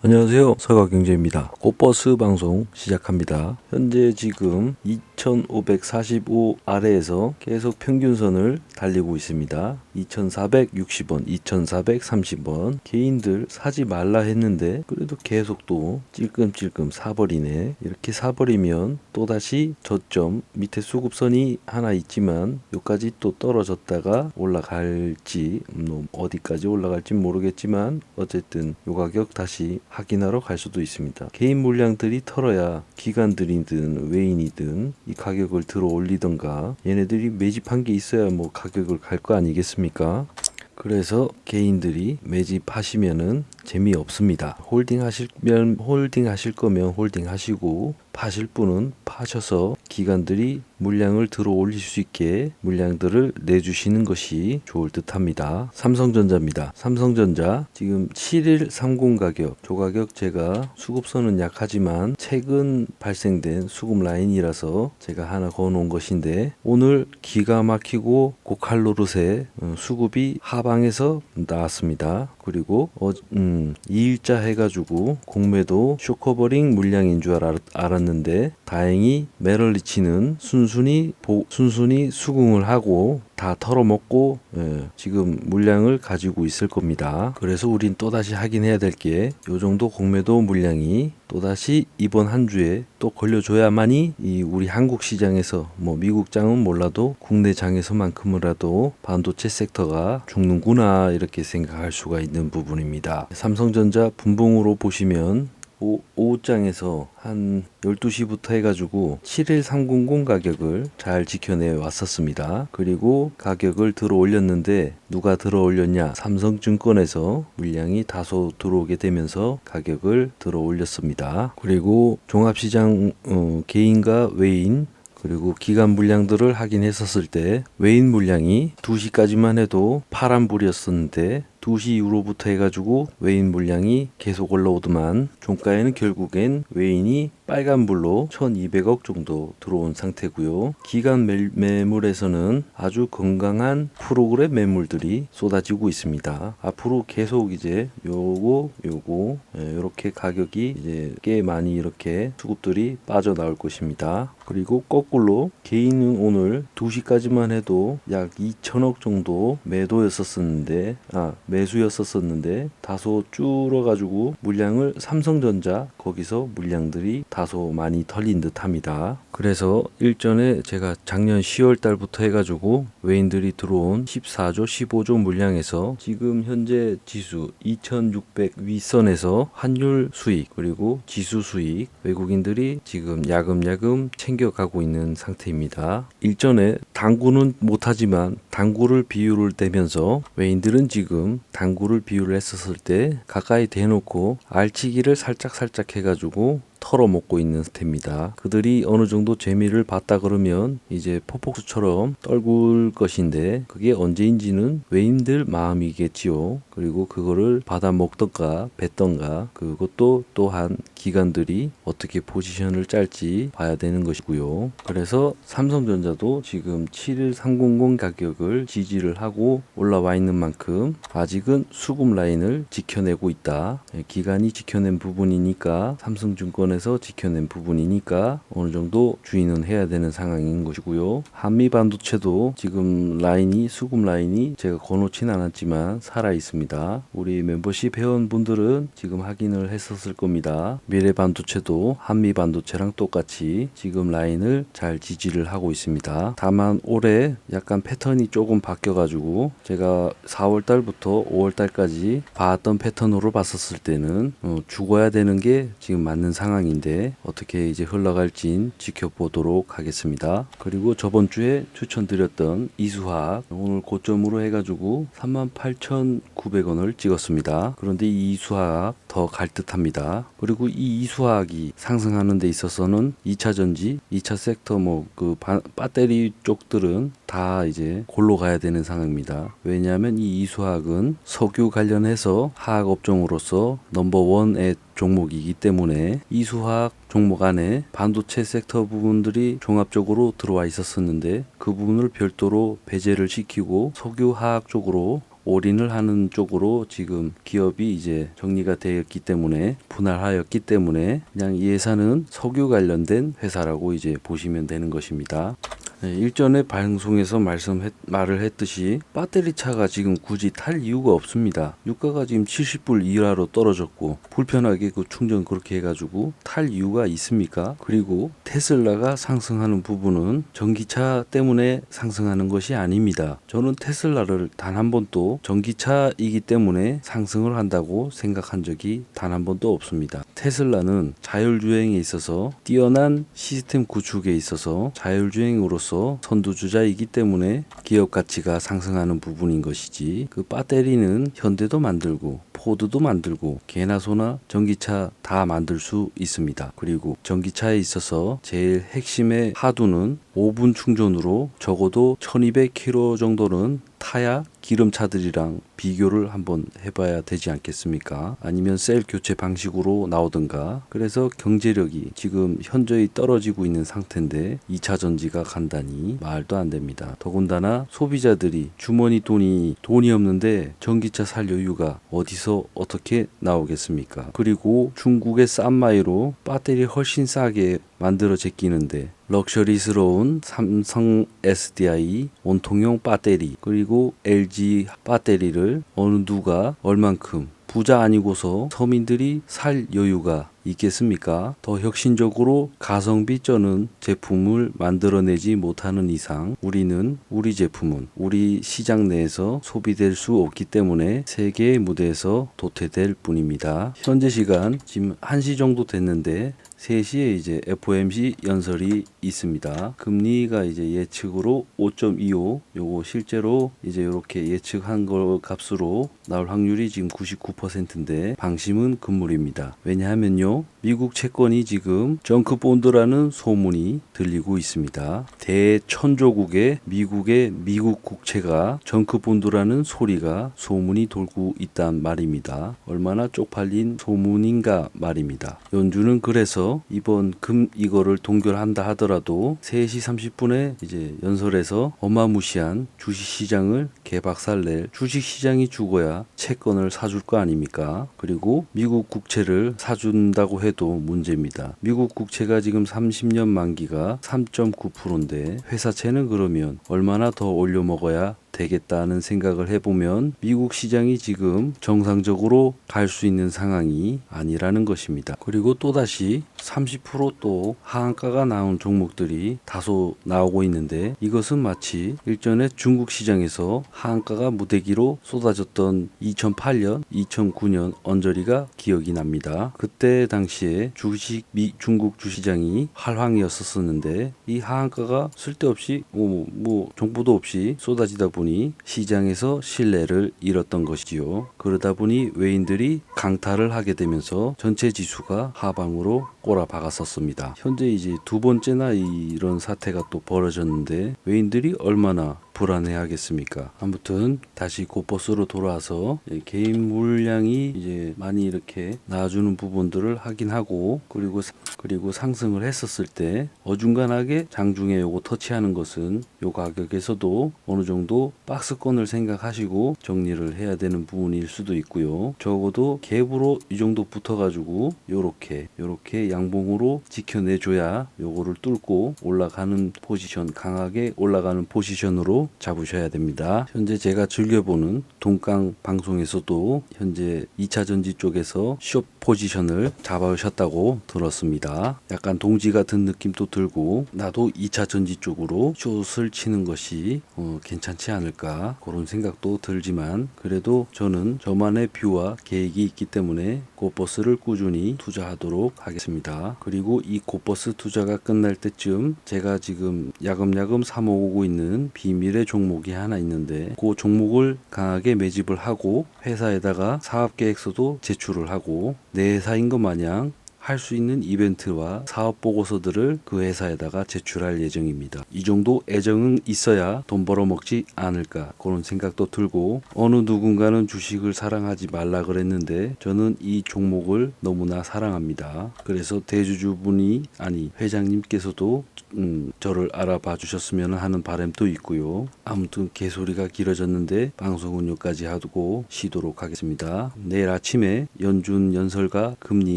안녕하세요. 서가경제입니다. 꽃버스 방송 시작합니다. 현재 지금 2545 아래에서 계속 평균선을 달리고 있습니다. 2460원, 2430원. 개인들 사지 말라 했는데 그래도 계속 또 찔끔찔끔 사버리네. 이렇게 사버리면 또다시 저점 밑에 수급선이 하나 있지만 여기까지 또 떨어졌다가 올라갈지 음, 어디까지 올라갈지 모르겠지만 어쨌든 요 가격 다시 확인하러 갈 수도 있습니다. 개인 물량들이 털어야 기관들이든 외인이든 이 가격을 들어 올리던가 얘네들이 매집한 게 있어야 뭐 가격을 갈 거 아니겠습니까? 그래서 개인들이 매집하시면은 재미없습니다. 홀딩 하실면 홀딩 하실 거면 홀딩 하시고 파실 분은 파셔서 기관들이 물량을 들어 올릴 수 있게 물량들을 내주시는 것이 좋을 듯 합니다. 삼성전자입니다. 삼성전자 지금 7일 30 가격, 조 가격 제가 수급선은 약하지만 최근 발생된 수급 라인이라서 제가 하나 거 놓은 것인데 오늘 기가 막히고 고칼로르세 어, 수급이 하방에서 나왔습니다. 그리고 어, 음, 2일자 해가지고 공매도 쇼커버링 물량인 줄 알았, 알았는데 다행히 메럴리치는 순 순히 보, 순순히 수긍을 하고 다 털어먹고 예, 지금 물량을 가지고 있을 겁니다. 그래서 우린 또다시 확인해야 될 게 요 정도 공매도 물량이 또다시 이번 한 주에 또 걸려줘야만이 이 우리 한국 시장에서 뭐 미국 장은 몰라도 국내 장에서만큼이라도 반도체 섹터가 죽는구나 이렇게 생각할 수가 있는 부분입니다. 삼성전자 분봉으로 보시면 오, 오후장에서 한 12시부터 해가지고 71300 가격을 잘 지켜내 왔었습니다. 그리고 가격을 들어 올렸는데 누가 들어 올렸냐? 삼성증권에서 물량이 다소 들어오게 되면서 가격을 들어 올렸습니다. 그리고 종합시장 어, 개인과 외인 그리고 기간 물량들을 확인했었을 때 외인 물량이 2시까지만 해도 파란불이었었는데 2시 이후로부터 해가지고 외인 물량이 계속 올라오더만 종가에는 결국엔 외인이 빨간불로 1200억 정도 들어온 상태고요. 기간 매, 매물에서는 아주 건강한 프로그램 매물들이 쏟아지고 있습니다. 앞으로 계속 이제 요거 요거 이렇게 가격이 이제 꽤 많이 이렇게 수급들이 빠져나올 것입니다. 그리고 거꾸로 개인은 오늘 2시까지만 해도 약 2천억 정도 매도였었었는데 아 매 수였었었는데 다소 줄어가지고 물량을 삼성전자 거기서 물량들이 다소 많이 털린 듯 합니다. 그래서 일전에 제가 작년 10월 달부터 해가지고 외인들이 들어온 14조 15조 물량에서 지금 현재 지수 2600 윗선에서 환율 수익 그리고 지수 수익 외국인들이 지금 야금야금 챙겨가고 있는 상태입니다. 일전에 당구는 못하지만 당구를 비율을 대면서 외인들은 지금 당구를 비율을 했었을 때 가까이 대놓고 알치기를 살짝 살짝 해가지고 털어먹고 있는 상태입니다. 그들이 어느 정도 재미를 봤다 그러면 이제 포폭수처럼 떨굴 것인데 그게 언제인지는 외인들 마음이겠지요. 그리고 그거를 받아 먹던가 뱉던가 그것도 또한 기관들이 어떻게 포지션을 짤지 봐야 되는 것이고요. 그래서 삼성전자도 지금 71300 가격을 지지를 하고 올라와 있는 만큼 아직은 수급 라인을 지켜내고 있다. 예, 기관이 지켜낸 부분이니까 삼성증권에 서 지켜낸 부분이니까 어느 정도 주의는 해야 되는 상황인 것이고요. 한미 반도체도 지금 라인이 수급 라인이 제가 거놓진 않았지만 살아 있습니다. 우리 멤버십 회원분들은 지금 확인을 했었을 겁니다. 미래 반도체도 한미 반도체랑 똑같이 지금 라인을 잘 지지를 하고 있습니다. 다만 올해 약간 패턴이 조금 바뀌어 가지고 제가 4월 달부터 5월 달까지 봤던 패턴으로 봤었을 때는 어, 죽어야 되는 게 지금 맞는 상황 인데 어떻게 이제 흘러갈진 지켜보도록 하겠습니다. 그리고 저번 주에 추천드렸던 이수학 오늘 고점으로 해가지고 38,900원을 찍었습니다. 그런데 이 이수학 더 갈 듯합니다. 그리고 이 이수학이 상승하는 데 있어서는 2차 전지, 2차 섹터 뭐 그 배터리 쪽들은 다 이제 골로 가야 되는 상황입니다. 왜냐하면 이 이수학은 석유 관련해서 화학 업종으로서 넘버 원의 종목이기 때문에 이수학 종목 안에 반도체 섹터 부분들이 종합적으로 들어와 있었었는데 그 부분을 별도로 배제를 시키고 석유 화학 쪽으로 올인을 하는 쪽으로 지금 기업이 이제 정리가 되었기 때문에 분할하였기 때문에 그냥 이 회사는 석유 관련된 회사라고 이제 보시면 되는 것입니다. 네, 일전에 방송에서 말씀했 말을 했듯이 배터리 차가 지금 굳이 탈 이유가 없습니다. 유가가 지금 70불 이하로 떨어졌고 불편하게 그 충전 그렇게 해가지고 탈 이유가 있습니까? 그리고 테슬라가 상승하는 부분은 전기차 때문에 상승하는 것이 아닙니다. 저는 테슬라를 단 한 번도 전기차이기 때문에 상승을 한다고 생각한 적이 단 한 번도 없습니다. 테슬라는 자율주행에 있어서 뛰어난 시스템 구축에 있어서 자율주행으로서 선두주자이기 때문에 기업 가치가 상승하는 부분인 것이지 그 배터리는 현대도 만들고 포드도 만들고 개나 소나 전기차 다 만들 수 있습니다. 그리고 전기차에 있어서 제일 핵심의 하두는 5분 충전으로 적어도 1200km 정도는 타야 기름차들이랑 비교를 한번 해봐야 되지 않겠습니까? 아니면 셀 교체 방식으로 나오든가. 그래서 경제력이 지금 현저히 떨어지고 있는 상태인데 2차 전지가 간다니 말도 안 됩니다. 더군다나 소비자들이 주머니 돈이 돈이 없는데 전기차 살 여유가 어디서 어떻게 나오겠습니까? 그리고 중국의 싼 마이로 배터리 훨씬 싸게 만들어 제끼는데 럭셔리스러운 삼성 SDI 온통용 배터리 그리고 LG 배터리를 어느 누가 얼만큼 부자 아니고서 서민들이 살 여유가 있겠습니까? 더 혁신적으로 가성비 쩌는 제품을 만들어내지 못하는 이상 우리는 우리 제품은 우리 시장 내에서 소비될 수 없기 때문에 세계의 무대에서 도태될 뿐입니다. 현재 시간 지금 1시 정도 됐는데 3시에 이제 FOMC 연설이 있습니다. 금리가 이제 예측으로 5.25 요거 실제로 이제 이렇게 예측한 걸 값으로 나올 확률이 지금 99%인데 방심은 금물입니다. 왜냐하면요. 미국 채권이 지금 정크 본드라는 소문이 들리고 있습니다. 대천조국의 미국의 미국 국채가 정크 본드라는 소리가 소문이 돌고 있단 말입니다. 얼마나 쪽팔린 소문인가 말입니다. 연준은 그래서 이번 금 이거를 동결한다 하더라도 3시 30분에 이제 연설에서 어마무시한 주식 시장을 개박살낼 주식 시장이 죽어야 채권을 사줄 거 아닙니까? 그리고 미국 국채를 사준다고 해도 문제입니다. 미국 국채가 지금 30년 만기가 3.9%인데 회사채는 그러면 얼마나 더 올려 먹어야 되겠다는 생각을 해보면 미국 시장이 지금 정상적으로 갈 수 있는 상황이 아니라는 것입니다. 그리고 또다시 30%또 하한가가 나온 종목들이 다소 나오고 있는데 이것은 마치 일전에 중국 시장에서 하한가가 무대기로 쏟아졌던 2008년, 2009년 언저리가 기억이 납니다. 그때 당시에 주식 미 중국 주시장이 활황이었었는데 이 하한가가 쓸데없이 뭐, 뭐 정보도 없이 쏟아지다 보니 시장에서 신뢰를 잃었던 것이지요. 그러다 보니 외인들이 강탈을 하게 되면서 전체 지수가 하방으로 꼬라 박았었습니다. 현재 이제 두 번째나 이런 사태가 또 벌어졌는데 외인들이 얼마나 불안해하겠습니까? 아무튼 다시 고버스로 돌아와서 개인 물량이 이제 많이 이렇게 나와주는 부분들을 하긴 하고 그리고 그리고 상승을 했었을 때 어중간하게 장중에 요거 터치하는 것은 요 가격에서도 어느 정도 박스권을 생각하시고 정리를 해야 되는 부분일 수도 있고요. 적어도 갭으로 이 정도 붙어가지고 요렇게 요렇게 양 봉으로 지켜내줘야 요거를 뚫고 올라가는 포지션 강하게 올라가는 포지션으로 잡으셔야 됩니다. 현재 제가 즐겨보는 동강 방송에서도 현재 2차 전지 쪽에서 숏 포지션을 잡아오셨다고 들었습니다. 약간 동지 같은 느낌도 들고 나도 2차 전지 쪽으로 숏을 치는 것이 어, 괜찮지 않을까 그런 생각도 들지만 그래도 저는 저만의 뷰와 계획이 있기 때문에 고버스를 꾸준히 투자하도록 하겠습니다. 그리고 이 고버스 투자가 끝날 때쯤 제가 지금 야금야금 사모으고 있는 비밀의 종목이 하나 있는데 그 종목을 강하게 매집을 하고 회사에다가 사업 계획서도 제출을 하고 내 회사인 것 마냥 할 수 있는 이벤트와 사업 보고서들을 그 회사에다가 제출할 예정입니다. 이 정도 애정은 있어야 돈 벌어먹지 않을까 그런 생각도 들고 어느 누군가는 주식을 사랑하지 말라 그랬는데 저는 이 종목을 너무나 사랑합니다. 그래서 대주주분이 아니 회장님께서도 음, 저를 알아봐 주셨으면 하는 바람도 있고요. 아무튼 개소리가 길어졌는데 방송은 여기까지 하고 쉬도록 하겠습니다. 내일 아침에 연준 연설과 금리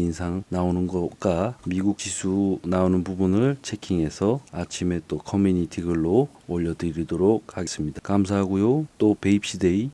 인상 나오는 것과 미국 지수 나오는 부분을 체킹해서 아침에 또 커뮤니티 글로 올려드리도록 하겠습니다. 감사하고요. 또 베입시데이